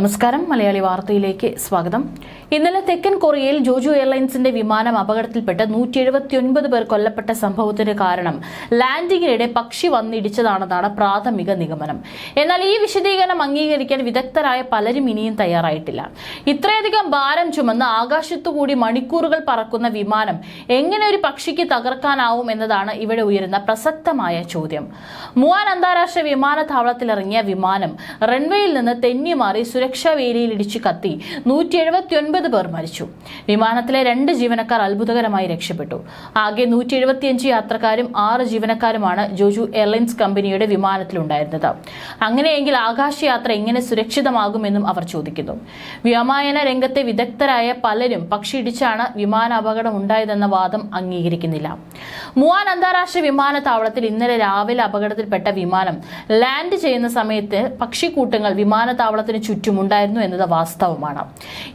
നമസ്കാരം. മലയാളി വാർത്തയിലേക്ക് സ്വാഗതം. ഇന്നലെ തെക്കൻ കൊറിയയിൽ ജോജു എയർലൈൻസിന്റെ വിമാനം അപകടത്തിൽപ്പെട്ട് നൂറ്റി എഴുപത്തിയൊൻപത് പേർ കൊല്ലപ്പെട്ട സംഭവത്തിന് കാരണം ലാൻഡിങ്ങിനിടെ പക്ഷി വന്നിടിച്ചതാണെന്നാണ് പ്രാഥമിക നിഗമനം. എന്നാൽ ഈ വിശദീകരണം അംഗീകരിക്കാൻ വിദഗ്ധരായ പലരും ഇനിയും തയ്യാറായിട്ടില്ല. ഇത്രയധികം ഭാരം ചുമന്ന് ആകാശത്തുകൂടി മണിക്കൂറുകൾ പറക്കുന്ന വിമാനം എങ്ങനെ ഒരു പക്ഷിക്ക് തകർക്കാനാവും എന്നതാണ് ഇവിടെ ഉയരുന്ന പ്രസക്തമായ ചോദ്യം. മുവാൻ അന്താരാഷ്ട്ര വിമാനത്താവളത്തിലിറങ്ങിയ വിമാനം റൺവേയിൽ നിന്ന് തെന്നിമാറി സുരക്ഷാ വേലിയിൽ ഇടിച്ചു കത്തി. നൂറ്റി എഴുപത്തിയൊൻപത് പേർ മരിച്ചു. വിമാനത്തിലെ രണ്ട് ജീവനക്കാർ അത്ഭുതകരമായി രക്ഷപ്പെട്ടു. ആകെ നൂറ്റി എഴുപത്തിയഞ്ച് യാത്രക്കാരും ആറ് ജീവനക്കാരുമാണ് ജോജു എയർലൈൻസ് കമ്പനിയുടെ വിമാനത്തിലുണ്ടായിരുന്നത്. അങ്ങനെയെങ്കിൽ ആകാശയാത്ര എങ്ങനെ സുരക്ഷിതമാകുമെന്നും അവർ ചോദിക്കുന്നു. വ്യോമായന രംഗത്തെ വിദഗ്ധരായ പലരും പക്ഷിയിടിച്ചാണ് വിമാന അപകടം ഉണ്ടായതെന്ന വാദം അംഗീകരിക്കുന്നില്ല. മുവാൻ അന്താരാഷ്ട്ര വിമാനത്താവളത്തിൽ ഇന്നലെ രാവിലെ അപകടത്തിൽപ്പെട്ട വിമാനം ലാൻഡ് ചെയ്യുന്ന സമയത്ത് പക്ഷിക്കൂട്ടങ്ങൾ വിമാനത്താവളത്തിന് ചുറ്റുമുണ്ടായിരുന്നു എന്നത് വാസ്തവമാണ്.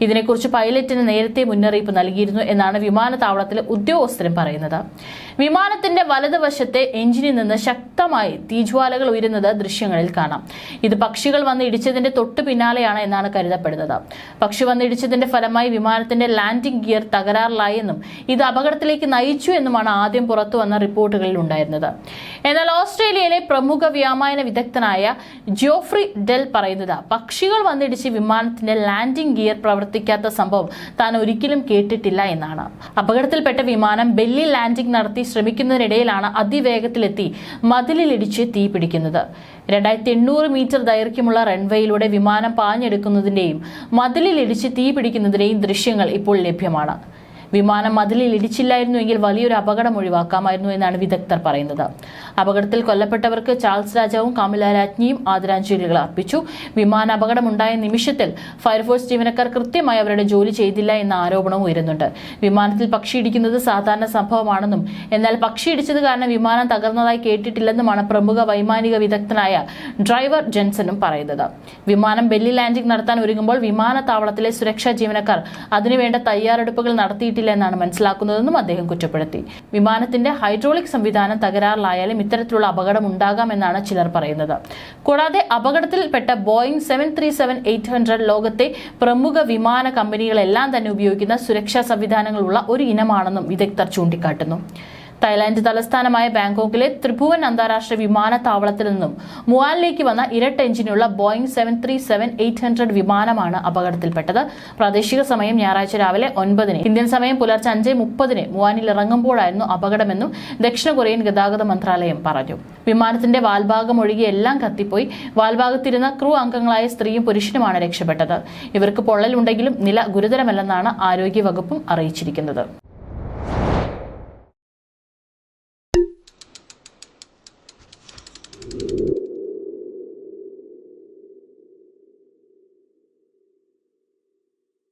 ഇതിനെക്കുറിച്ച് പൈലറ്റിന് നേരത്തെ മുന്നറിയിപ്പ് നൽകിയിരുന്നു എന്നാണ് വിമാനത്താവളത്തിലെ ഉദ്യോഗസ്ഥരും പറയുന്നത്. വിമാനത്തിന്റെ വലതുവശത്തെ എഞ്ചിനിൽ നിന്ന് ശക്തമായി തീജ്വാലകൾ ഉയരുന്നത് ദൃശ്യങ്ങളിൽ കാണാം. ഇത് പക്ഷികൾ വന്ന് ഇടിച്ചതിന്റെ തൊട്ടു പിന്നാലെയാണ് എന്നാണ് കരുതപ്പെടുന്നത്. പക്ഷി വന്ന് ഇടിച്ചതിന്റെ ഫലമായി വിമാനത്തിന്റെ ലാൻഡിംഗ് ഗിയർ തകരാറിലായി എന്നും ഇത് അപകടത്തിലേക്ക് നയിച്ചു എന്നുമാണ് ആദ്യം പുറത്തു വന്ന റിപ്പോർട്ടുകളിൽ ഉണ്ടായിരുന്നത്. എന്നാൽ ഓസ്ട്രേലിയയിലെ പ്രമുഖ വ്യോമയാന വിദഗ്ധനായ ജോഫ്രി ഡെൽ പറയുന്നത് പക്ഷികൾ വന്നിടിച്ച് വിമാനത്തിന്റെ ലാൻഡിംഗ് ഗിയർ പ്രവർത്തിക്കാത്ത സംഭവം താൻ ഒരിക്കലും കേട്ടിട്ടില്ല എന്നാണ്. അപകടത്തിൽപ്പെട്ട വിമാനം ബെല്ലി ലാൻഡിംഗ് നടത്തി ശ്രമിക്കുന്നതിനിടയിലാണ് അതിവേഗത്തിലെത്തി മതിലിലിടിച്ച് തീ പിടിക്കുന്നത്. രണ്ടായിരത്തി എണ്ണൂറ് മീറ്റർ ദൈർഘ്യമുള്ള റൺവേയിലൂടെ വിമാനം പാഞ്ഞെടുക്കുന്നതിന്റെയും മതിലിലിടിച്ച് തീ പിടിക്കുന്നതിന്റെയും ദൃശ്യങ്ങൾ ഇപ്പോൾ ലഭ്യമാണ്. വിമാനം മതിലിൽ ഇടിച്ചില്ലായിരുന്നുവെങ്കിൽ വലിയൊരു അപകടം ഒഴിവാക്കാമായിരുന്നു എന്നാണ് വിദഗ്ധർ പറയുന്നത്. അപകടത്തിൽ കൊല്ലപ്പെട്ടവർക്ക് ചാൾസ് രാജാവും കാമില രാജ്ഞിയും ആദരാഞ്ജലികൾ അർപ്പിച്ചു. വിമാന അപകടമുണ്ടായ നിമിഷത്തിൽ ഫയർഫോഴ്സ് ജീവനക്കാർ കൃത്യമായി അവരുടെ ജോലി ചെയ്തില്ല എന്ന ആരോപണവും ഉയരുന്നുണ്ട്. വിമാനത്തിൽ പക്ഷി ഇടിക്കുന്നത് സാധാരണ സംഭവമാണെന്നും എന്നാൽ പക്ഷി ഇടിച്ചത് കാരണം വിമാനം തകർന്നതായി കേട്ടിട്ടില്ലെന്നുമാണ് പ്രമുഖ വൈമാനിക വിദഗ്ധനായ ഡ്രൈവർ ജെൻസനും പറയുന്നത്. വിമാനം ബെല്ലി ലാൻഡിംഗ് നടത്താൻ ഒരുങ്ങുമ്പോൾ വിമാനത്താവളത്തിലെ സുരക്ഷാ ജീവനക്കാർ അതിനുവേണ്ട തയ്യാറെടുപ്പുകൾ നടത്തിയിട്ടില്ല എന്നാണ് മനസ്സിലാക്കുന്നതെന്നും അദ്ദേഹം കുറ്റപ്പെടുത്തി. വിമാനത്തിന്റെ ഹൈഡ്രോളിക് സംവിധാനം തകരാറിലായാലും ഇത്തരത്തിലുള്ള അപകടം ഉണ്ടാകാമെന്നാണ് ചിലർ പറയുന്നത്. കൂടാതെ അപകടത്തിൽപ്പെട്ട Boeing seven three seven eight hundred ലോകത്തെ പ്രമുഖ വിമാന കമ്പനികളെല്ലാം തന്നെ ഉപയോഗിക്കുന്ന സുരക്ഷാ സംവിധാനങ്ങളുള്ള ഒരു ഇനമാണെന്നും വിദഗ്ധർ ചൂണ്ടിക്കാട്ടുന്നു. തായ്ലാന്റ് തലസ്ഥാനമായ ബാങ്കോക്കിലെ ത്രിഭുവൻ അന്താരാഷ്ട്ര വിമാനത്താവളത്തിൽ നിന്നും മുവാനിലേക്ക് വന്ന ഇരട്ട എഞ്ചിനുള്ള Boeing seven three seven eight hundred വിമാനമാണ് അപകടത്തിൽപ്പെട്ടത്. പ്രാദേശിക സമയം ഞായറാഴ്ച രാവിലെ ഒൻപതിന്. ഇന്ത്യൻ സമയം പുലർച്ചെ അഞ്ച് മുപ്പതിന് മുവാനിൽ ഇറങ്ങുമ്പോഴായിരുന്നു അപകടമെന്നും ദക്ഷിണ കൊറിയൻ ഗതാഗത മന്ത്രാലയം പറഞ്ഞു. വിമാനത്തിന്റെ വാൽഭാഗം ഒഴികെ എല്ലാം കത്തിപ്പോയി. വാൽഭാഗത്തിരുന്ന ക്രൂ അംഗങ്ങളായ സ്ത്രീയും പുരുഷനുമാണ് രക്ഷപ്പെട്ടത്. ഇവർക്ക് പൊള്ളലുണ്ടെങ്കിലും നില ഗുരുതരമല്ലെന്നാണ് ആരോഗ്യവകുപ്പും അറിയിച്ചിരിക്കുന്നത്.